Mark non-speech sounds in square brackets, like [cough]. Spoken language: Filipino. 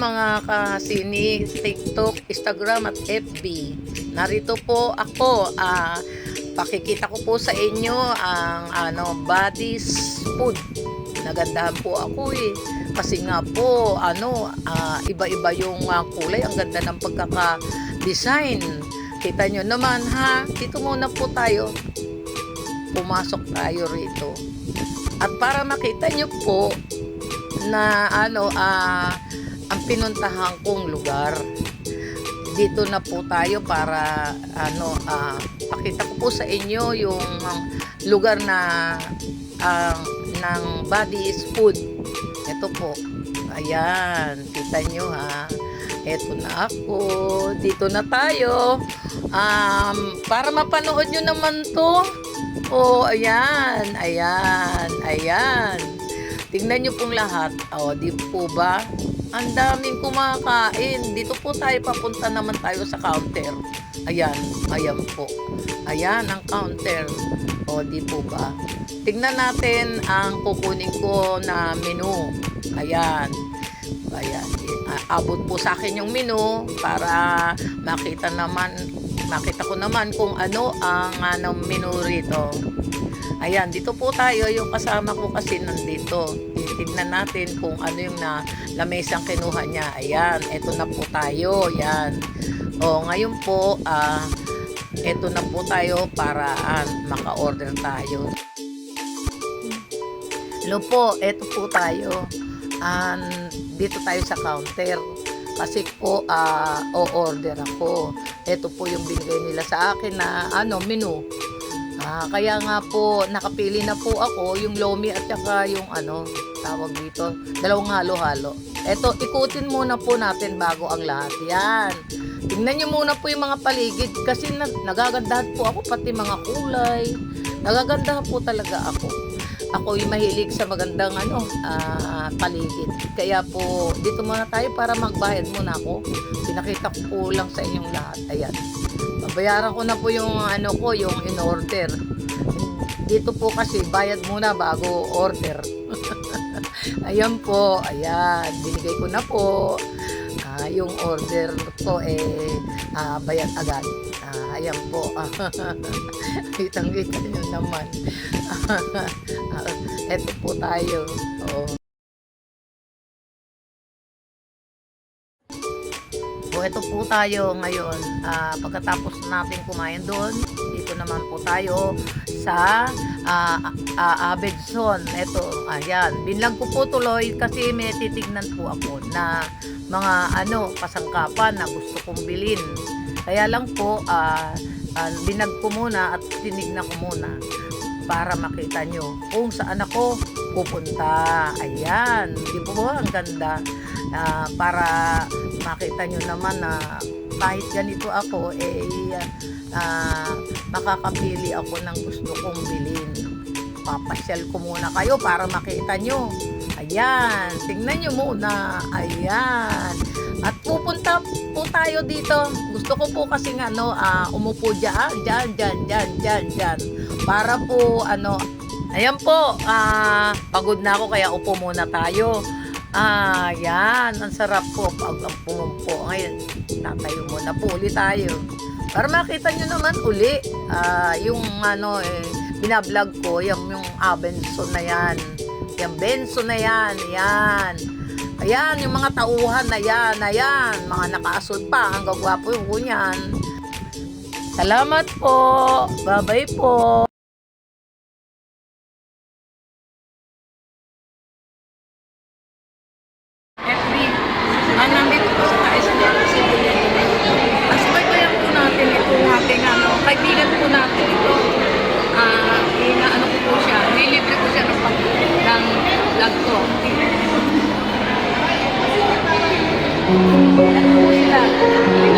mga kasini, TikTok, Instagram at FB. Narito po ako, ah, pakikita ko po sa inyo ang ano, Buddy's Food. Nagandahan po ako eh. Kasi nga po, ano, ah, iba-iba yung ah, kulay. Ang ganda ng pagkaka-design. Kita nyo naman ha. Dito muna po tayo. Pumasok tayo rito. At para makita nyo po na ano, ah, ang pinuntahan kong lugar. Dito na po tayo para ano, ah, pakita ko po sa inyo yung um, lugar na ang ng Buddy's Food. Ito po. Ayan, kita nyo ha. Ito na ako. Dito na tayo. Um, para mapanood nyo naman to. Oh, ayan. Ayan. Ayan. Tingnan nyo pong lahat. O, di po ba? Ang daming kumakain. Dito po tayo papunta naman tayo sa counter. Ayan. Ayan po. Ayan ang counter. O, di po ba? Tingnan natin ang kukunin ko na menu. Ayan. Ayan. A- Abot po sa akin yung menu para makita naman makita ko naman kung ano ang ano, menu rito. Ayan, dito po tayo. Yung kasama ko kasi nandito. Titignan natin kung ano yung na lamesang kinuha niya. Ayan, eto na po tayo. Yan. O, ngayon po, ah, eto na po tayo para ah, maka-order tayo. Hello po, eto po tayo. Um, dito tayo sa counter. Kasi po, ah, o-order ako. Ito po yung binigay nila sa akin na ano, menu. Ah, kaya nga po, nakapili na po ako yung lomi at saka yung ano, tawag dito, dalawang halo-halo. Eto, ikutin muna po natin bago ang lahat. Yan. Tingnan nyo muna po yung mga paligid kasi nag nagagandahan po ako pati mga kulay. Nagagandahan po talaga ako. Ako yung mahilig sa magandang ano, ah, paligid. Kaya po, dito muna tayo para magbayad muna ako. Pinakita ko po lang sa inyong lahat. Ayan. Babayaran ko na po yung ano ko, yung in-order. Dito po kasi bayad muna bago order. Ayan po, ayan. Binigay ko na po. Ah, yung order ko eh ah, bayad agad. Ah, ayan po. [laughs] Kitang-kita nyo naman. [laughs] Ah, Eto po tayo. Oo. So, ito po tayo ngayon. Ah, pagkatapos natin kumain doon, dito naman po tayo sa ah, ah, Abedson. Ito, ayan. Binlang ko po tuloy kasi may titignan po ako na mga ano, kasangkapan na gusto kong bilhin. Kaya lang po, ah, ah, binag ko muna at tinignan ko muna para makita nyo kung saan ako pupunta. Ayan. Di po ba ang ganda? Ah, para makita nyo naman na kahit ganito ako, eh, ah, makakapili ako ng gusto kong bilhin. Papasyal ko muna kayo para makita nyo. Ayan, tingnan nyo muna. Ayan. At pupunta po tayo dito. Gusto ko po kasi nga, no, ah, umupo dyan, dyan, dyan, dyan, dyan, dyan. Para po, ano, ayan po, ah, pagod na ako kaya upo muna tayo. Ah, yan. Ang sarap po pag ang pumumpo. Ngayon, tatayo muna po ulit tayo. Para makita nyo naman uli, ah, yung ano eh, binablog ko, yung, yung ah, Benson na yan. Yung Benson na yan, yan. Ayan, yung mga tauhan na yan, na yan. Mga nakaasod pa, ang gagwapo yung kunyan. Salamat po. Bye-bye po. Ano po sila?